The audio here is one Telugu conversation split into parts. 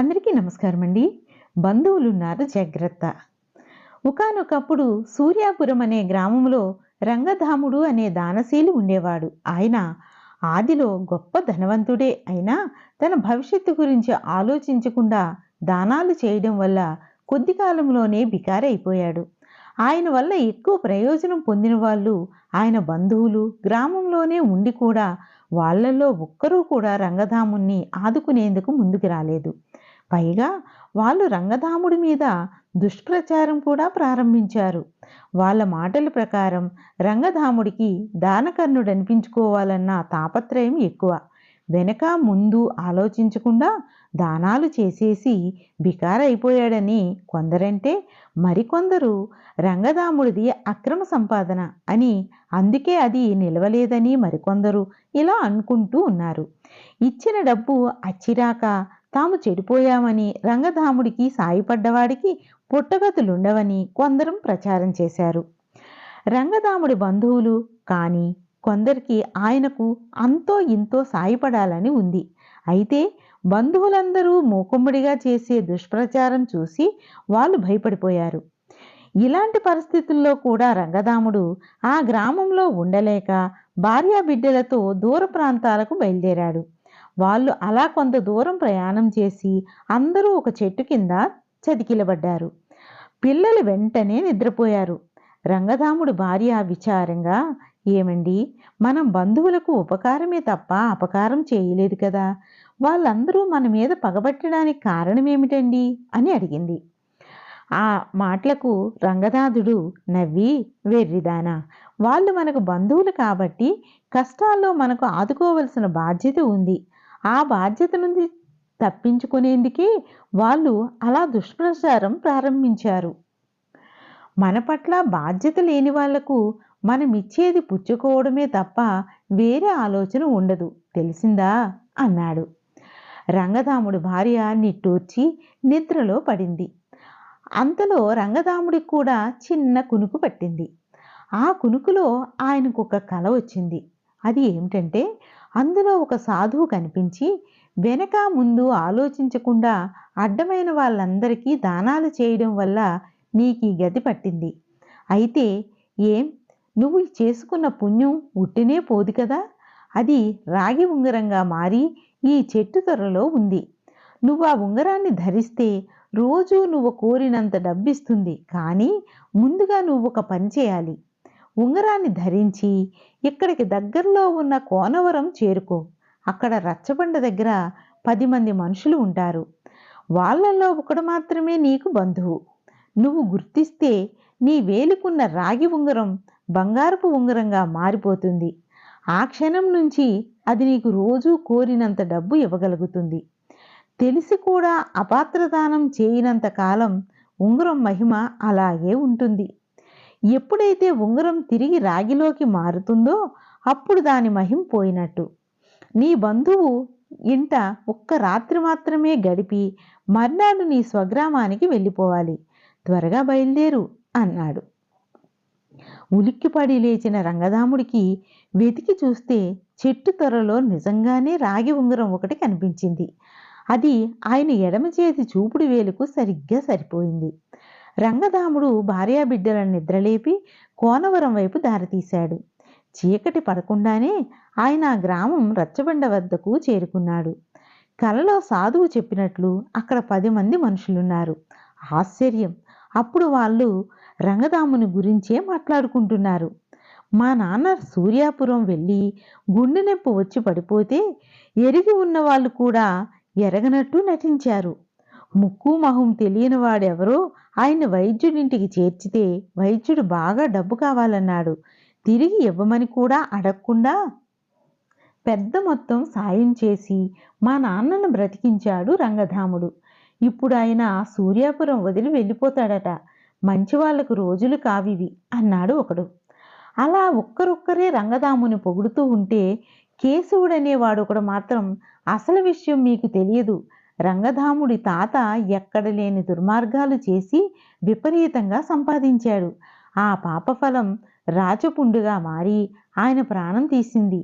అందరికీ నమస్కారం అండి బంధువులున్నారు జాగ్రత్త. ఒకానొకప్పుడు సూర్యాపురం అనే గ్రామంలో రంగధాముడు అనే దానశీలు ఉండేవాడు. ఆయన ఆదిలో గొప్ప ధనవంతుడే. అయినా తన భవిష్యత్తు గురించి ఆలోచించకుండా దానాలు చేయడం వల్ల కొద్ది కాలంలోనే బికారైపోయాడు. ఆయన వల్ల ఎక్కువ ప్రయోజనం పొందిన వాళ్ళు ఆయన బంధువులు గ్రామంలోనే ఉండి కూడా వాళ్ళల్లో ఒక్కరూ కూడా రంగధాముణ్ణి ఆదుకునేందుకు ముందుకు రాలేదు. పైగా వాళ్ళు రంగధాముడి మీద దుష్ప్రచారం కూడా ప్రారంభించారు. వాళ్ళ మాటల ప్రకారం రంగధాముడికి దానకర్ణుడు అనిపించుకోవాలన్న తాపత్రయం ఎక్కువ. వెనక ముందు ఆలోచించకుండా దానాలు చేసేసి బికారైపోయాడని కొందరంటే మరికొందరు రంగదాముడిది అక్రమ సంపాదన అని అందుకే అది నిలవలేదని మరికొందరు ఇలా అనుకుంటూ ఉన్నారు. ఇచ్చిన డబ్బు అచ్చిరాక తాము చెడిపోయామని రంగధాముడికి సాయపడ్డవాడికి పుట్టగతులుండవని కొందరం ప్రచారం చేశారు. రంగధాముడి బంధువులు కానీ కొందరికి ఆయనకు అంతో ఇంతో సాయపడాలని ఉంది. అయితే బంధువులందరూ మూకుమ్మడిగా చేసే దుష్ప్రచారం చూసి వాళ్ళు భయపడిపోయారు. ఇలాంటి పరిస్థితుల్లో కూడా రంగదాముడు ఆ గ్రామంలో ఉండలేక భార్యాబిడ్డలతో దూర ప్రాంతాలకు బయలుదేరాడు. వాళ్ళు అలా కొంత దూరం ప్రయాణం చేసి అందరూ ఒక చెట్టు కింద చతికిలబడ్డారు. పిల్లలు వెంటనే నిద్రపోయారు. రంగధాముడు భార్య విచారంగా ఏమండి మనం బంధువులకు ఉపకారమే తప్ప అపకారం చేయలేదు కదా. వాళ్ళందరూ మన మీద పగబట్టడానికి కారణం ఏమిటండి అని అడిగింది. ఆ మాటలకు రంగనాథుడు నవ్వి వెర్రిదానా వాళ్ళు మనకు బంధువులు కాబట్టి కష్టాల్లో మనకు ఆదుకోవలసిన బాధ్యత ఉంది. ఆ బాధ్యత నుండి తప్పించుకునేందుకే వాళ్ళు అలా దుష్ప్రచారం ప్రారంభించారు. మన పట్ల బాధ్యత లేని వాళ్ళకు మనం ఇచ్చేది పుచ్చుకోవడమే తప్ప వేరే ఆలోచన ఉండదు. తెలిసిందా? అన్నాడు. రంగదాముడి భార్య నిట్టూర్చి నిద్రలో పడింది. అంతలో రంగదాముడికి కూడా చిన్న కునుకు పట్టింది. ఆ కునుకులో ఆయనకు ఒక కల వచ్చింది. అది ఏమిటంటే అందులో ఒక సాధువు కనిపించి వెనక ముందు ఆలోచించకుండా అడ్డమైన వాళ్ళందరికీ దానాలు చేయడం వల్ల నీకు ఈ గతి పట్టింది. అయితే ఏం? నువ్వు చేసుకున్న పుణ్యం ఉట్టినే పోదు కదా? అది రాగి ఉంగరంగా మారి ఈ చెట్టు త్వరలో ఉంది. నువ్వు ఆ ఉంగరాన్ని ధరిస్తే రోజూ నువ్వు కోరినంత డబ్బిస్తుంది. కానీ ముందుగా నువ్వు ఒక పని చేయాలి. ఉంగరాన్ని ధరించి ఇక్కడికి దగ్గరలో ఉన్న కోనవరం చేరుకో. అక్కడ రచ్చబండ దగ్గర పది మంది మనుషులు ఉంటారు. వాళ్ళల్లో ఒకడు మాత్రమే నీకు బంధువు. నువ్వు గుర్తిస్తే నీ వేలుకున్న రాగి ఉంగరం బంగారపు ఉంగరంగా మారిపోతుంది. ఆ క్షణం నుంచి అది నీకు రోజూ కోరినంత డబ్బు ఇవ్వగలుగుతుంది. తెలిసి కూడా అపాత్రదానం చేయనంత కాలం ఉంగరం మహిమ అలాగే ఉంటుంది. ఎప్పుడైతే ఉంగరం తిరిగి రాగిలోకి మారుతుందో అప్పుడు దాని మహిం పోయినట్టు. నీ బంధువు ఇంట ఒక్క రాత్రి మాత్రమే గడిపి మర్నాడు నీ స్వగ్రామానికి వెళ్ళిపోవాలి. త్వరగా బయలుదేరు అన్నాడు. ఉలిక్కిపడి లేచిన రంగదాముడికి వెతికి చూస్తే చెట్టు త్వరలో నిజంగానే రాగి ఉంగరం ఒకటి కనిపించింది. అది ఆయన ఎడమ చేతి చూపుడు వేలుకు సరిగ్గా సరిపోయింది. రంగదాముడు భార్యాబిడ్డలను నిద్రలేపి కోనవరం వైపు దారితీశాడు. చీకటి పడకుండానే ఆయన గ్రామం రచ్చబండ వద్దకు చేరుకున్నాడు. కలలో సాధువు చెప్పినట్లు అక్కడ పది మంది మనుషులున్నారు. ఆశ్చర్యం! అప్పుడు వాళ్ళు రంగదాముని గురించే మాట్లాడుకుంటున్నారు. మా నాన్న సూర్యాపురం వెళ్ళి గుండె నొప్పి వచ్చి పడిపోతే ఎరిగి ఉన్న వాళ్ళు కూడా ఎరగనట్టు నటించారు. ముక్కు మహం తెలియని వాడెవరో ఆయన వైద్యుడింటికి చేర్చితే వైద్యుడు బాగా డబ్బు కావాలన్నాడు. తిరిగి ఇవ్వమని కూడా అడగకుండా పెద్ద మొత్తం సాయం చేసి మా నాన్నను బ్రతికించాడు రంగధాముడు. ఇప్పుడు ఆయన సూర్యాపురం వదిలి వెళ్ళిపోతాడట. మంచి వాళ్ళకు రోజులు కావివి అన్నాడు ఒకడు. అలా ఒక్కరొక్కరే రంగదాముని పొగుడుతూ ఉంటే కేశవుడనేవాడు ఒకడు మాత్రం అసలు విషయం మీకు తెలియదు. రంగధాముడి తాత ఎక్కడ లేని దుర్మార్గాలు చేసి విపరీతంగా సంపాదించాడు. ఆ పాపఫలం రాచపుండుగా మారి ఆయన ప్రాణం తీసింది.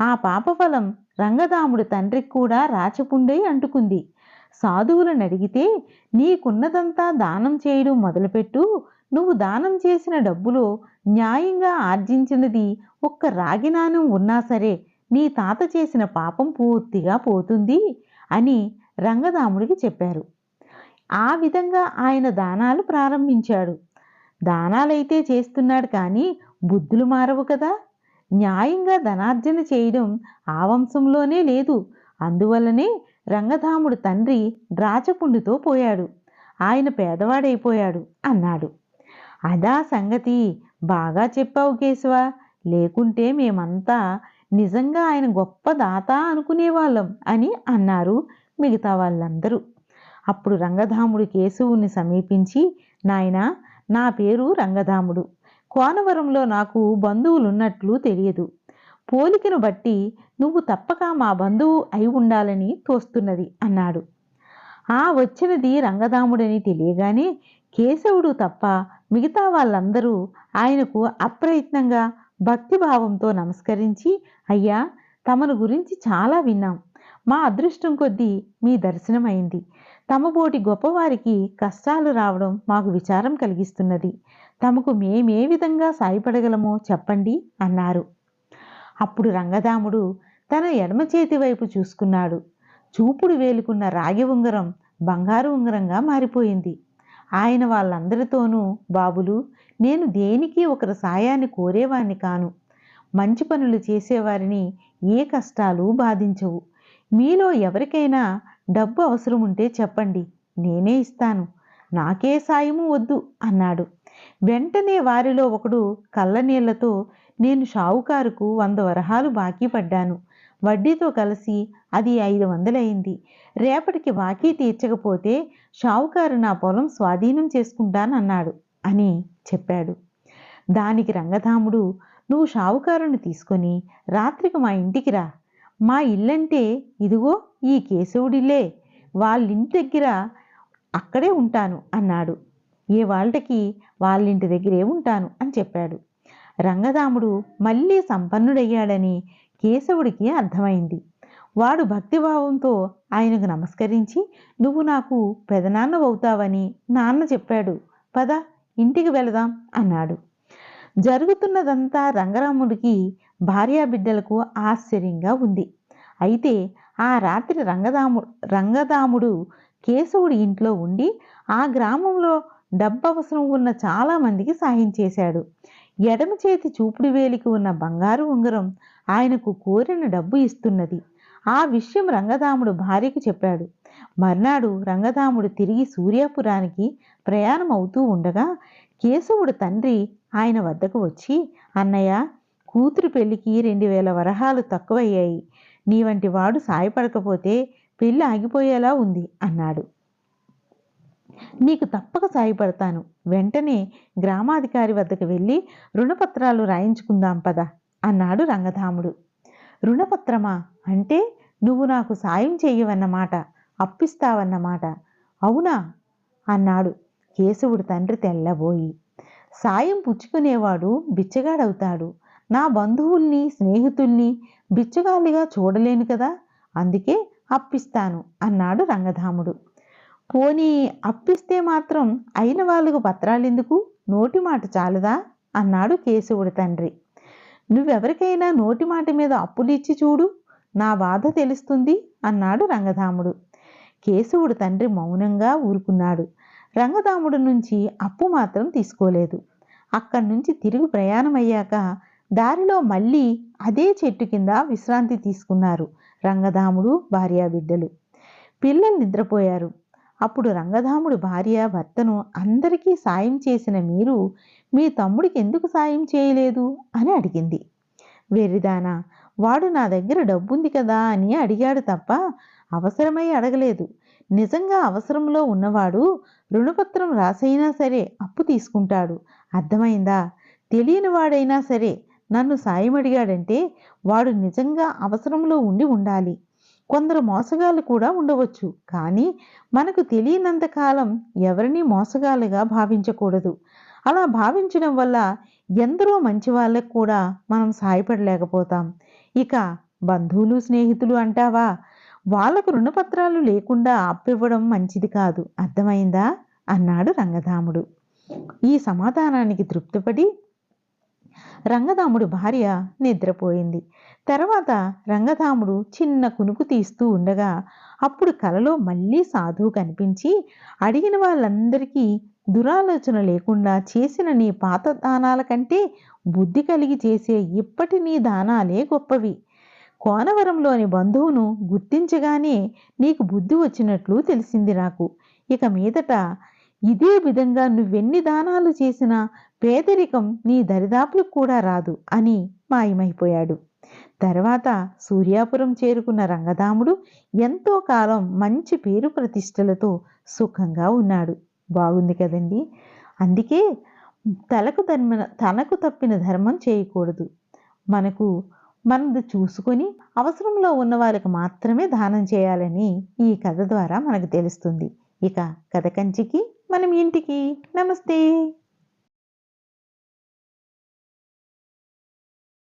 ఆ పాపఫలం రంగధాముడి తండ్రికి కూడా రాచపుండై అంటుకుంది. సాధువులను అడిగితే నీకున్నదంతా దానం చేయడం మొదలుపెట్టు. నువ్వు దానం చేసిన డబ్బులో న్యాయంగా ఆర్జించినది ఒక్క రాగినానం ఉన్నా సరే నీ తాత చేసిన పాపం పూర్తిగా పోతుంది అని రంగదాముడికి చెప్పారు. ఆ విధంగా ఆయన దానాలు ప్రారంభించాడు. దానాలైతే చేస్తున్నాడు కానీ బుద్ధులు మారవు కదా. న్యాయంగా ధనార్జన చేయడం ఆ వంశంలోనే లేదు. అందువల్లనే రంగధాముడు తండ్రి రాచపుండుతో పోయాడు. ఆయన పేదవాడైపోయాడు అన్నాడు. అదా సంగతి. బాగా చెప్పావు కేశవ. లేకుంటే మేమంతా నిజంగా ఆయన గొప్ప దాత అనుకునేవాళ్ళం అని అన్నారు మిగతా వాళ్ళందరూ. అప్పుడు రంగధాముడు కేశవుని సమీపించి నాయనా నా పేరు రంగధాముడు. కోనవరంలో నాకు బంధువులున్నట్లు తెలియదు. పోలికను బట్టి నువ్వు తప్పక మా బంధువు అయి ఉండాలని తోస్తున్నది అన్నాడు. ఆ వచ్చినది రంగదాముడని తెలియగానే కేశవుడు తప్ప మిగతా వాళ్ళందరూ ఆయనకు అప్రయత్నంగా భక్తిభావంతో నమస్కరించి అయ్యా తమను గురించి చాలా విన్నాం. మా అదృష్టం కొద్దీ మీ దర్శనమైంది. తమబోటి గొప్పవారికి కష్టాలు రావడం మాకు విచారం కలిగిస్తున్నది. తమకు మేమే విధంగా సాయపడగలమో చెప్పండి అన్నారు. అప్పుడు రంగదాముడు తన ఎడమ చేతి వైపు చూసుకున్నాడు. చూపుడు వేలుకున్న రాగి ఉంగరం బంగారు ఉంగరంగా మారిపోయింది. ఆయన వాళ్ళందరితోనూ బాబులు నేను దేనికి ఒకరి సాయాన్ని కోరేవాణ్ణి కాను. మంచి పనులు చేసేవారిని ఏ కష్టాలు బాధించవు. మీలో ఎవరికైనా డబ్బు అవసరం ఉంటే చెప్పండి. నేనే ఇస్తాను. నాకే సాయము వద్దు అన్నాడు. వెంటనే వారిలో ఒకడు కళ్ళనీళ్ళతో నేను షావుకారుకు వంద వరహాలు బాకీ పడ్డాను. వడ్డీతో కలిసి అది ఐదు వందలయింది రేపటికి బాకీ తీర్చకపోతే షావుకారు నా పొలం స్వాధీనం చేసుకుంటానన్నాడు అని చెప్పాడు. దానికి రంగధాముడు నువ్వు షావుకారుని తీసుకొని రాత్రికి మా ఇంటికి రా. మా ఇల్లంటే ఇదిగో ఈ కేశవుడిల్లే. వాళ్ళింటి దగ్గర అక్కడే ఉంటాను అన్నాడు. ఏ వాళ్ళకి వాళ్ళింటి దగ్గరే ఉంటాను అని చెప్పాడు. రంగదాముడు మళ్ళీ సంపన్నుడయ్యాడని కేశవుడికి అర్థమైంది. వాడు భక్తిభావంతో ఆయనకు నమస్కరించి నువ్వు నాకు పెదనాన్నవవుతావని నాన్న చెప్పాడు. పద ఇంటికి వెళదాం అన్నాడు. జరుగుతున్నదంతా రంగరాముడికి భార్యాబిడ్డలకు ఆశ్చర్యంగా ఉంది. అయితే ఆ రాత్రి రంగదాము రంగదాముడు కేశవుడి ఇంట్లో ఉండి ఆ గ్రామంలో డబ్బు అవసరం ఉన్న చాలామందికి సాయం చేశాడు. ఎడమ చేతి చూపుడు వేలికి ఉన్న బంగారు ఉంగరం ఆయనకు కోరిన డబ్బు ఇస్తున్నది. ఆ విషయం రంగదాముడు భార్యకు చెప్పాడు. మర్నాడు రంగదాముడు తిరిగి సూర్యాపురానికి ప్రయాణం అవుతూ ఉండగా కేశవుడు తండ్రి ఆయన వద్దకు వచ్చి అన్నయ్య కూతురు పెళ్ళికి రెండు వేల వరహాలు తక్కువయ్యాయి. నీ వంటి వాడు సాయపడకపోతే పెళ్ళి ఆగిపోయేలా ఉంది అన్నాడు. నీకు తప్పక సాయపడతాను. వెంటనే గ్రామాధికారి వద్దకు వెళ్ళి రుణపత్రాలు రాయించుకుందాం పద అన్నాడు రంగధాముడు. రుణపత్రమా? అంటే నువ్వు నాకు సాయం చేయవన్నమాట అప్పిస్తావన్నమాట. అవునా? అన్నాడు. కేశవుడు తండ్రి తెల్లబోయి. సాయం పుచ్చుకునేవాడు బిచ్చగాడవుతాడు. నా బంధువుల్ని స్నేహితుల్ని బిచ్చగాలిగా చూడలేను కదా అందుకే అప్పిస్తాను అన్నాడు రంగధాముడు. పోనీ అప్పిస్తే మాత్రం అయిన వాళ్ళకు పత్రాలెందుకు నోటి మాట చాలదా? అన్నాడు కేశవుడి తండ్రి. నువ్వెవరికైనా నోటి మాట మీద అప్పులిచ్చి చూడు నా బాధ తెలుస్తుంది అన్నాడు రంగధాముడు. కేశవుడు తండ్రి మౌనంగా ఊరుకున్నాడు. రంగధాముడు నుంచి అప్పు మాత్రం తీసుకోలేదు. అక్కడి నుంచి తిరిగి ప్రయాణం అయ్యాక దారిలో మళ్ళీ అదే చెట్టు కింద విశ్రాంతి తీసుకున్నారు రంగధాముడు భార్యాబిడ్డలు పిల్లలు నిద్రపోయారు. అప్పుడు రంగధాముడు భార్య భర్తను అందరికీ సాయం చేసిన మీరు మీ తమ్ముడికి ఎందుకు సాయం చేయలేదు? అని అడిగింది. వెర్రిదానా వాడు నా దగ్గర డబ్బుంది కదా అని అడిగాడు తప్ప అవసరమై అడగలేదు. నిజంగా అవసరంలో ఉన్నవాడు రుణపత్రం రాసైనా సరే అప్పు తీసుకుంటాడు. అర్థమైందా? తెలియని వాడైనా సరే నన్ను సాయం అడిగాడంటే వాడు నిజంగా అవసరంలో ఉండి ఉండాలి. కొందరు మోసగాళ్ళు కూడా ఉండవచ్చు. కానీ మనకు తెలియనంత కాలం ఎవరిని మోసగాళ్ళుగా భావించకూడదు. అలా భావించడం వల్ల ఎందరో మంచి వాళ్ళకు కూడా మనం సాయపడలేకపోతాం. ఇక బంధువులు స్నేహితులు అంటావా? వాళ్ళకు రుణపత్రాలు లేకుండా అప్పివ్వడం మంచిది కాదు. అర్థమైందా? అన్నాడు రంగధాముడు. ఈ సమాధానానికి తృప్తిపడి రంగదాముడు భార్య నిద్రపోయింది. తర్వాత రంగధాముడు చిన్న కునుకు తీస్తూ ఉండగా అప్పుడు కలలో మళ్ళీ సాధువు కనిపించి అడిగిన వాళ్ళందరికీ దురాలోచన లేకుండా చేసిన నీ పాత దానాల కంటే బుద్ధి కలిగి చేసే ఇప్పటి నీ దానాలే గొప్పవి. కోనవరంలోని బంధువును గుర్తించగానే నీకు బుద్ధి వచ్చినట్లు తెలిసింది నాకు. ఇక మీదట ఇదే విధంగా నువ్వెన్ని దానాలు చేసినా పేదరికం నీ దరిదాపులకు కూడా రాదు అని మాయమైపోయాడు. తర్వాత సూర్యాపురం చేరుకున్న రంగదాముడు ఎంతో కాలం మంచి పేరు ప్రతిష్టలతో సుఖంగా ఉన్నాడు. బాగుంది కదండి? అందుకే తలకు ధర్మ తనకు తప్పిన ధర్మం చేయకూడదు. మనకు మనది చూసుకొని అవసరంలో ఉన్న వాళ్ళకి మాత్రమే దానం చేయాలని ఈ కథ ద్వారా మనకు తెలుస్తుంది. ఇక కథ కంచికి మనం ఇంటికి. నమస్తే!